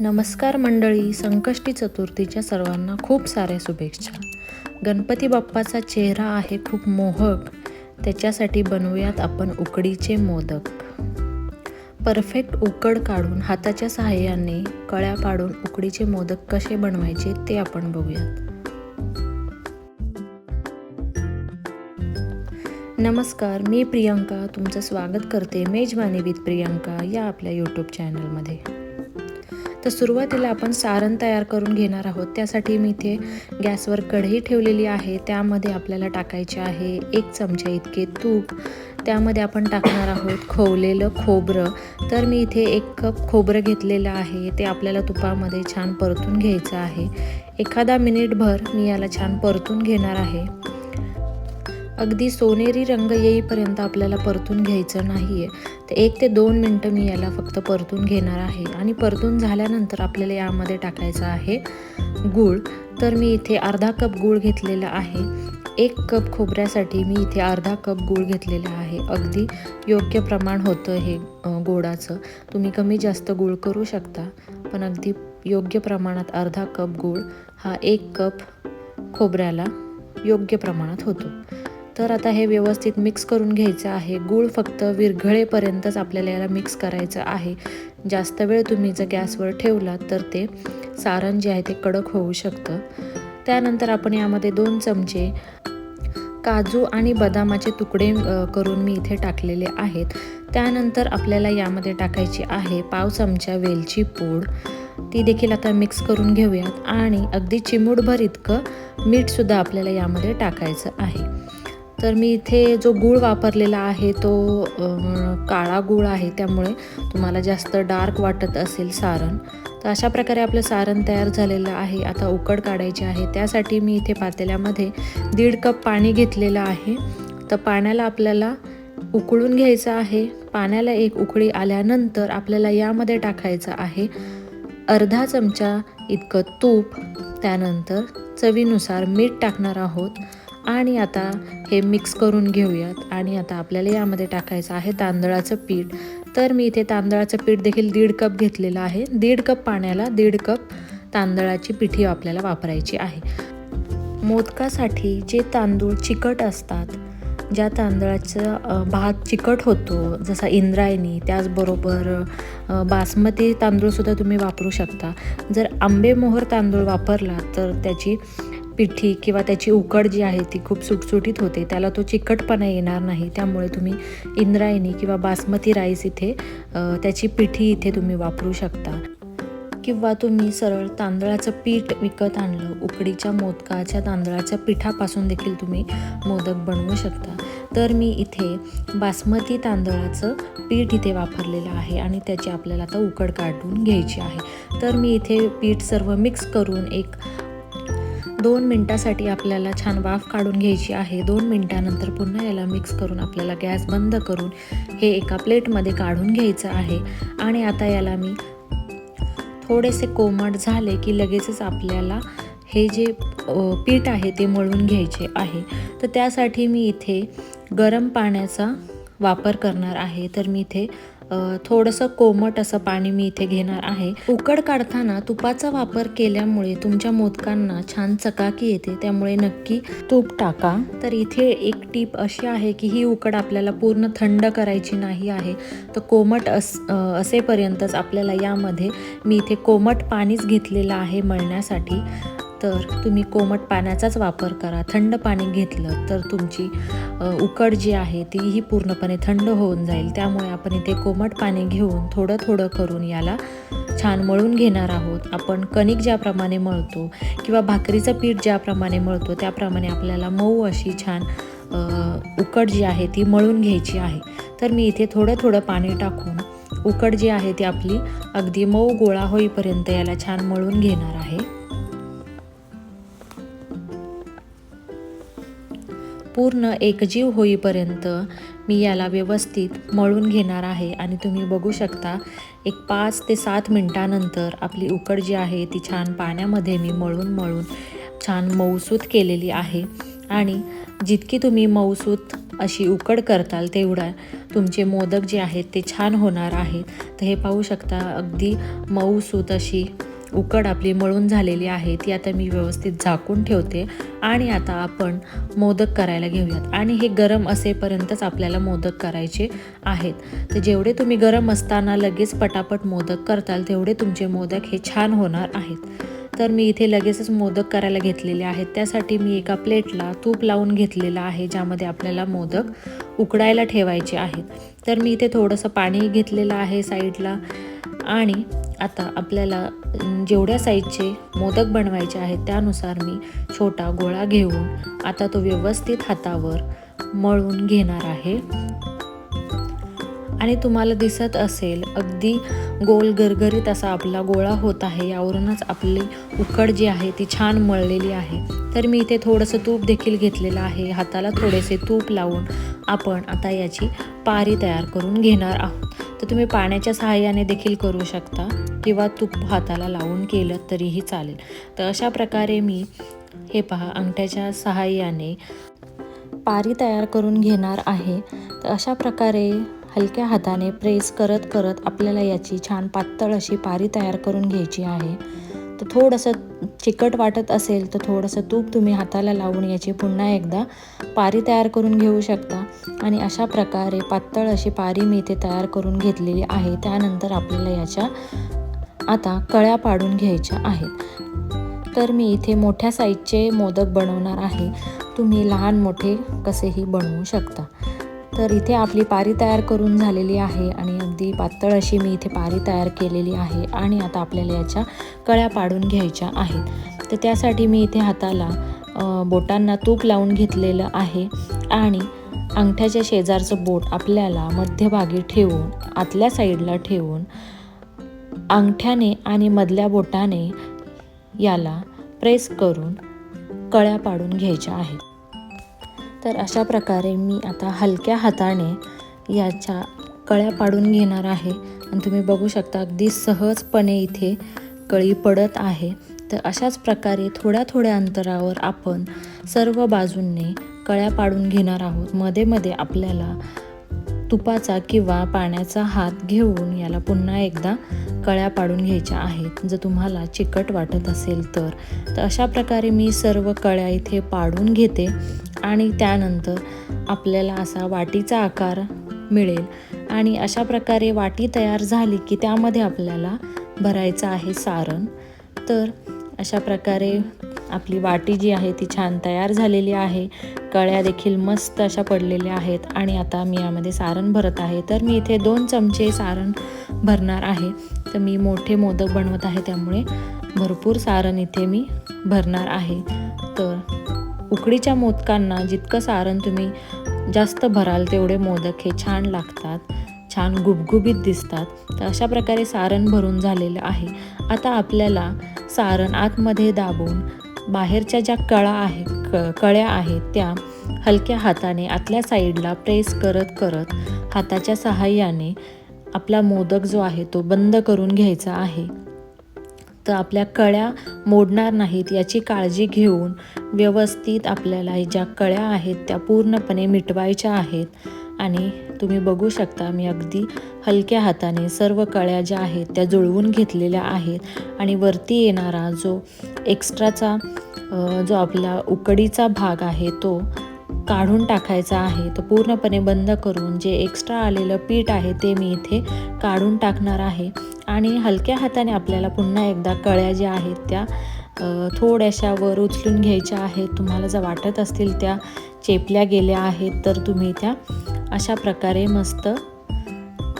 नमस्कार मंडळी संकष्टी चतुर्थीच्या सर्वांना खूप साऱ्या शुभेच्छा. गणपती बाप्पाचा चेहरा आहे खूप मोहक. त्याच्यासाठी बनवूयात आपण उकडीचे मोदक. परफेक्ट उकड काढून हाताच्या सहाय्याने कळ्या पाडून उकडीचे मोदक कसे बनवायचे ते आपण बघूयात. नमस्कार मी प्रियंका. तुमचं स्वागत करते मेजवानी विथ प्रियंका या आपल्या यूट्यूब चॅनलमध्ये तर सुरुवातीला आपण सारण तयार करून घेणार आहोत. त्यासाठी मी इथे गॅसवर कढई ठेवलेली आहे. त्यामध्ये आपल्याला टाकायचे आहे एक चमचा इतके तूप. त्यामध्ये आपण टाकणार आहोत खोवलेलं खोबरं. तर मी इथे एक कप खोबरं घेतलेलं आहे. ते आपल्याला तुपामध्ये छान परतून घ्यायचं आहे. एखादा मिनिटभर मी याला छान परतून घेणार आहे. अगदी सोनेरी रंग येईपर्यंत आपल्याला परतून घ्यायचं नाही आहे तर एक ते दोन मिनटं मी याला फक्त परतून घेणार आहे. आणि परतून झाल्यानंतर आपल्याला यामध्ये टाकायचं आहे गूळ. तर मी इथे अर्धा कप गूळ घेतलेला आहे. एक कप खोबऱ्यासाठी मी इथे अर्धा कप गूळ घेतलेला आहे. अगदी योग्य प्रमाण होतं हे गोडाचं. तुम्ही कमी जास्त गूळ करू शकता पण अगदी योग्य प्रमाणात अर्धा कप गूळ हा एक कप खोबऱ्याला योग्य प्रमाणात होतो. तर आता हे व्यवस्थित मिक्स करून घ्यायचं आहे. गूळ फक्त विरघळेपर्यंतच आपल्याला याला मिक्स करायचं आहे. जास्त वेळ तुम्ही जर गॅसवर ठेवलात तर ते सारण जे आहे ते कडक होऊ शकतं. त्यानंतर आपण यामध्ये दोन चमचे काजू आणि बदामाचे तुकडे करून मी इथे टाकलेले आहेत. त्यानंतर आपल्याला यामध्ये टाकायची आहे पाव चमचा वेलची पूड. ती देखील आता मिक्स करून घेऊयात. आणि अगदी चिमूटभर इतकं मीठसुद्धा आपल्याला यामध्ये टाकायचं आहे. तर मी इथे जो गूळ वापरलेला आहे तो काळा गूळ आहे त्यामुळे तुम्हाला जास्त डार्क वाटत असेल सारण. तर अशा प्रकारे आपलं सारण तयार झालेलं आहे. आता उकड काढायची आहे. त्यासाठी मी इथे पातेल्यामध्ये दीड कप पाणी घेतलेलं आहे. तर पाण्याला आपल्याला उकळून घ्यायचं आहे. पाण्याला एक उकळी आल्यानंतर आपल्याला यामध्ये टाकायचं आहे अर्धा चमचा इतकं तूप. त्यानंतर चवीनुसार मीठ टाकणार आहोत. आणि आता हे मिक्स करून घेऊयात. आणि आता आपल्याला यामध्ये टाकायचं आहे तांदळाचं पीठ. तर मी इथे तांदळाचं पीठ देखील दीड कप घेतलेलं आहे. दीड कप पाण्याला दीड कप तांदळाची पिठी आपल्याला वापरायची आहे. मोदकासाठी जे तांदूळ चिकट असतात ज्या तांदळाचं भात चिकट होतो जसा इंद्रायणी त्याचबरोबर बासमती तांदूळसुद्धा तुम्ही वापरू शकता. जर आंबेमोहर तांदूळ वापरला तर त्याची पिठी किंवा त्याची उकड जी आहे ती खूप सुटसुटीत होते. त्याला तो चिकटपणा येणार नाही. त्यामुळे तुम्ही इंद्रायणी किंवा बासमती राईस इथे त्याची पिठी इथे तुम्ही वापरू शकता. किंवा तुम्ही सरळ तांदळाचं पीठ विकत आणलं उकडीच्या मोदकाच्या तांदळाच्या पिठापासून देखील तुम्ही मोदक बनवू शकता. तर मी इथे बासमती तांदळाचं पीठ इथे वापरलेलं आहे आणि त्याची आपल्याला आता उकड काढून घ्यायची आहे. तर मी इथे पीठ सर्व मिक्स करून एक दोन मिनटासाठी आपल्याला छान वाफ काढून घ्यायची आहे. दोन मिनटानंतर पुन्हा याला मिक्स करून आपल्याला गॅस बंद करून हे एका प्लेटमध्ये काढून घ्यायचं आहे. आणि आता याला मी थोडेसे कोमट झाले की लगेचच आपल्याला हे जे पीठ आहे ते मळून घ्यायचे आहे. तर त्यासाठी मी इथे गरम पाण्याचा वापर करणार आहे तर मी इथे थोडंसं कोमट असं पाणी मी इथे घेणार आहे. उकड काढताना तुपाचा वापर केल्यामुळे तुमच्या मोदकांना छान चकाकी येते त्यामुळे नक्की तूप टाका. तर इथे एक टीप अशी आहे की ही उकड आपल्याला पूर्ण थंड करायची नाही आहे. तर कोमट अस असेपर्यंतच आपल्याला यामध्ये मी इथे कोमट पाणीच घेतलेलं आहे मळण्यासाठी. तर तुम्ही कोमट पाण्याचाच वापर करा. थंड पाणी घेतलं तर तुमची उकड जी आहे तीही पूर्णपणे थंड होऊन जाईल. त्यामुळे आपण इथे कोमट पाणी घेऊन थोडं थोडं करून याला छान मळून घेणार आहोत. आपण कणिक ज्याप्रमाणे मळतो किंवा भाकरीचं पीठ ज्याप्रमाणे मळतो त्याप्रमाणे आपल्याला मऊ अशी छान उकड जी आहे ती मळून घ्यायची आहे. तर मी इथे थोडं थोडं पाणी टाकून उकड जी आहे ती आपली अगदी मऊ गोळा होईपर्यंत याला छान मळून घेणार आहे. पूर्ण एकजीव होईपर्यंत मी याला व्यवस्थित मळून घेणार आहे. आणि तुम्ही बघू शकता एक पाच ते सात मिनटानंतर आपली उकड जी आहे ती छान पाण्यामध्ये मी मळून मळून छान मऊसूत केलेली आहे. आणि जितकी तुम्ही मऊसूत अशी उकड करताल तेवढा तुमचे मोदक जे आहेत ते छान होणार आहेत. तर हे पाहू शकता अगदी मऊसूत अशी उकड आपली मळून झालेली आहे ती आता मी व्यवस्थित झाकून ठेवते आणि आता आपण मोदक करायला घेऊयात. आणि हे गरम असेपर्यंतच आपल्याला मोदक करायचे आहेत. तर जेवढे तुम्ही गरम असताना लगेच पटापट मोदक करताल तेवढे तुमचे मोदक हे छान होणार आहेत. तर मी इथे लगेचच मोदक करायला घेतलेले आहेत. त्यासाठी मी एका प्लेटला तूप लावून घेतलेलं आहे ज्यामध्ये आपल्याला मोदक उकडायला ठेवायचे आहेत. तर मी इथे थोडंसं पाणी घेतलेलं आहे साईडला. आणि आता आपल्याला जेवढ्या साईजचे मोदक बनवायचे आहेत त्यानुसार मी छोटा गोळा घेऊन आता तो व्यवस्थित हातावर मळून घेणार आहे. आणि तुम्हाला दिसत असेल अगदी गोल गरगरीत असा आपला गोळा होत आहे. यावरूनच आपली उकड जी आहे ती छान मळलेली आहे. तर मी इथे थोडंसं तूप देखील घेतलेलं आहे. हाताला थोडेसे तूप लावून आपण आता याची पारी तयार करून घेणार आहोत. तर तुम्ही पाण्याच्या सहाय्याने देखील करू शकता किंवा तूप हाताला लावून केलं तरीही चालेल. तर अशा प्रकारे मी हे पहा अंगठ्याच्या सहाय्याने पारी तयार करून घेणार आहे. तर अशा प्रकारे हलक्या हाताने प्रेस करत करत आपल्याला याची छान पातळ अशी पारी तयार करून घ्यायची आहे. तर थोडंसं चिकट वाटत असेल तर थोडंसं तूप तुम्ही हाताला लावून याची पुन्हा एकदा पारी तयार करून घेऊ शकता. आणि अशा प्रकारे पातळ अशी पारी मी इथे तयार करून घेतलेली आहे. त्यानंतर आपल्याला याच्या आता कळ्या पाडून घ्यायच्या आहेत. तर मी इथे मोठ्या साईजचे मोदक बनवणार आहे. तुम्ही लहान मोठे कसेही बनवू शकता. तर इथे आपली पारी तयार करून झालेली आहे आणि अगदी पातळ अशी मी इथे पारी तयार केलेली आहे आणि आता आपल्याला याच्या कळ्या पाडून घ्यायच्या आहेत. तर त्यासाठी मी इथे हाताला बोटांना तूप लावून घेतलेलं आहे आणि अंगठ्याच्या शेजारचं बोट आपल्याला मध्यभागी ठेवून आतल्या साईडला ठेवून अंगठ्याने आणि मधल्या बोटाने याला प्रेस करून कळ्या पाडून घ्यायच्या आहेत. तर अशा प्रकारे मी आता हलक्या हाताने याच्या कळ्या पाडून घेणार आहे. आणि तुम्ही बघू शकता अगदी सहजपणे इथे कळी पडत आहे. तर अशाच प्रकारे थोड्या थोड्या अंतरावर आपण सर्व बाजूंनी कळ्या पाडून घेणार आहोत. मध्ये मध्ये आपल्याला तुपाचा किंवा पाण्याचा हात घेऊन याला पुन्हा एकदा कळ्या पाडून घ्यायच्या आहेत. जर तुम्हाला चिकट वाटत असेल तर. तर अशा प्रकारे मी सर्व कळ्या इथे पाडून घेते. आणि त्यानंतर आपल्याला असा वाटीचा आकार मिळेल. आणि अशा प्रकारे वाटी तयार झाली की त्यामध्ये आपल्याला भरायचं आहे सारण. तर अशा प्रकारे आपली वाटी जी आहे ती छान तयार झालेली आहे. कळ्या देखील मस्त अशा पडलेल्या आहेत आणि आता मी यामध्ये सारण भरत आहे. तर मी इथे दोन चमचे सारण भरणार आहे. तर मी मोठे मोदक बनवत आहे त्यामुळे भरपूर सारण इथे मी भरणार आहे. तर उकडीच्या मोदकांना जितकं सारण तुम्ही जास्त भराल तेवढे मोदक हे छान लागतात छान गुबगुबीत दिसतात. तर अशा प्रकारे सारण भरून झालेलं आहे. आता आपल्याला सारण आतमध्ये दाबून बाहेरच्या ज्या कळा आहेत क कळ्या आहेत त्या हलक्या हाताने आतल्या साईडला प्रेस करत करत हाताच्या सहाय्याने आपला मोदक जो आहे तो बंद करून घ्यायचा आहे. तर आपल्या कळ्या मोडणार नाहीत याची काळजी घेऊन व्यवस्थित आपल्याला ज्या कळ्या आहेत त्या पूर्णपणे मिटवायच्या आहेत आणि तुम्ही बघू शकता मी अगदी हलक्या हाताने सर्व कळ्या ज्या आहेत त्या जुळवून घेतलेल्या आहेत आणि वरती येणारा जो एक्स्ट्राचा जो आपला उकडीचा भाग आहे तो काढून टाकायचा आहे तो पूर्णपणे बंद करून जे एक्स्ट्रा आलेलं पीठ आहे ते मी इथे काढून टाकणार आहे. आणि हलक्या हाताने आपल्याला पुन्हा एकदा कळ्या ज्या आहेत त्या थोड्याशा वर उचलून घ्यायच्या आहेत. तुम्हाला जर वाटत असतील त्या चेपल्या गेल्या आहेत तर तुम्ही त्या अशा प्रकारे मस्त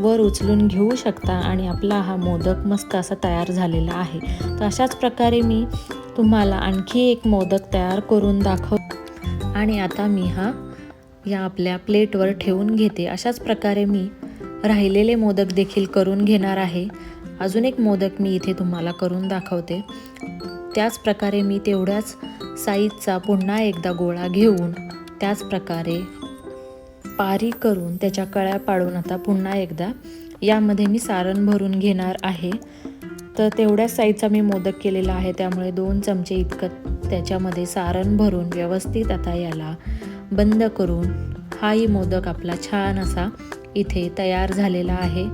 वर उचलून घेऊ शकता आणि आपला हा मोदक मस्त असा तयार झालेला आहे. तर अशाच प्रकारे मी तुम्हाला आणखी एक मोदक तयार करून दाखव आणि आता मी हा या आपल्या प्लेटवर ठेवून घेते. अशाच प्रकारे मी राहिलेले मोदक देखील करून घेणार आहे. अजून एक मोदक मी इथे तुम्हाला करून दाखवते. त्याच प्रकारे मी तेवढ्याच साईजचा पुन्हा एकदा गोळा घेऊन त्याच प्रकारे पारी करून त्याच्या कळ्या पाडून आता पुन्हा एकदा यामध्ये मी सारण भरून घेणार आहे. तर तेवढ्याच साईजचा मी मोदक केलेला आहे. त्यामुळे दोन चमचे इतकं त्याच्यामध्ये सारण भरून व्यवस्थित आता याला बंद करून हाही मोदक आपला छान असा इथे तयार झालेला आहे.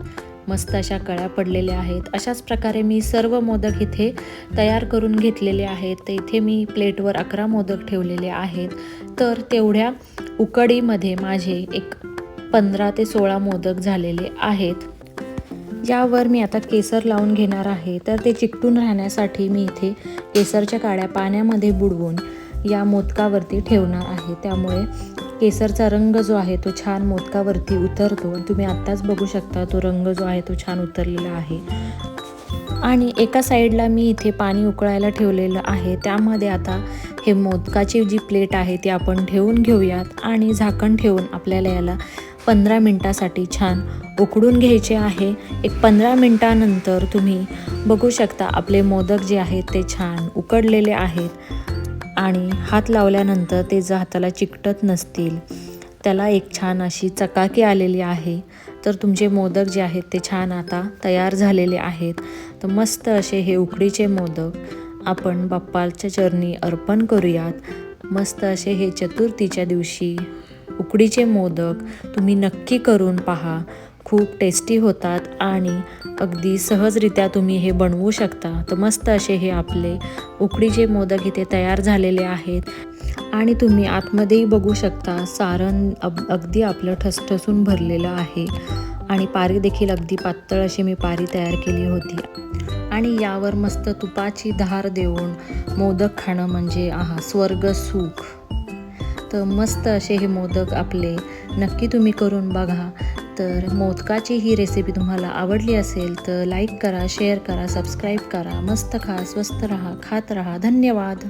मस्त अशा कळ्या पडलेल्या आहेत. अशाच प्रकारे मी सर्व मोदक इथे तयार करून घेतलेले आहेत. तर इथे मी प्लेटवर अकरा मोदक ठेवलेले आहेत. तर तेवढ्या उकडीमध्ये माझे एक पंधरा ते सोळा मोदक झालेले आहेत. यावर मी आता केसर लावून घेणार आहे. तर ते चिकटून राहण्यासाठी मी इथे केसरच्या काड्या पाण्यामध्ये बुडवून या मोदकावरती ठेवणार आहे. त्यामुळे केसरचा रंग जो आहे तो छान मोदकावरती उतरतो. तुम्ही आत्ताच बघू शकता तो रंग जो आहे तो छान उतरलेला आहे. आणि एका साईडला मी इथे पाणी उकळायला ठेवलेलं आहे. त्यामध्ये आता हे मोदकाची जी प्लेट आहे ती आपण ठेवून घेऊयात. आणि झाकण ठेवून आपल्याला याला पंधरा मिनटासाठी छान उकडून घ्यायचे आहे. एक पंधरा मिनटानंतर तुम्ही बघू शकता आपले मोदक जे आहेत ते छान उकडलेले आहेत. आणि हात लावल्यानंतर ते जर हाताला चिकटत नसतील त्याला एक छान अशी चकाकी आलेली आहे. तर तुमचे मोदक जे आहेत ते छान आता तयार झालेले आहेत. तर मस्त असे हे उकडीचे मोदक आपण बाप्पाच्या चरणी अर्पण करूयात. मस्त असे हे चतुर्थीच्या दिवशी उकडीचे मोदक तुम्ही नक्की करून पहा. खूप टेस्टी होतात आणि अगदी सहजरित्या तुम्ही हे बनवू शकता. तर मस्त असे हे आपले उकडीचे मोदक इथे तयार झालेले आहेत आणि तुम्ही आतमध्येही बघू शकता सारण अब अगदी आपलं ठसठसून भरलेलं आहे आणि पारी देखील अगदी पातळ अशी मी पारी तयार केली होती. आणि यावर मस्त तुपाची धार देऊन मोदक खाणं म्हणजे आहा स्वर्ग सुख. तर मस्त असे हे मोदक आपले नक्की तुम्ही करून बघा. तर मोदकाची ही रेसिपी तुम्हाला आवडली असेल तर लाईक करा शेअर करा सबस्क्राईब करा. मस्त खा स्वस्त रहा खात रहा. धन्यवाद.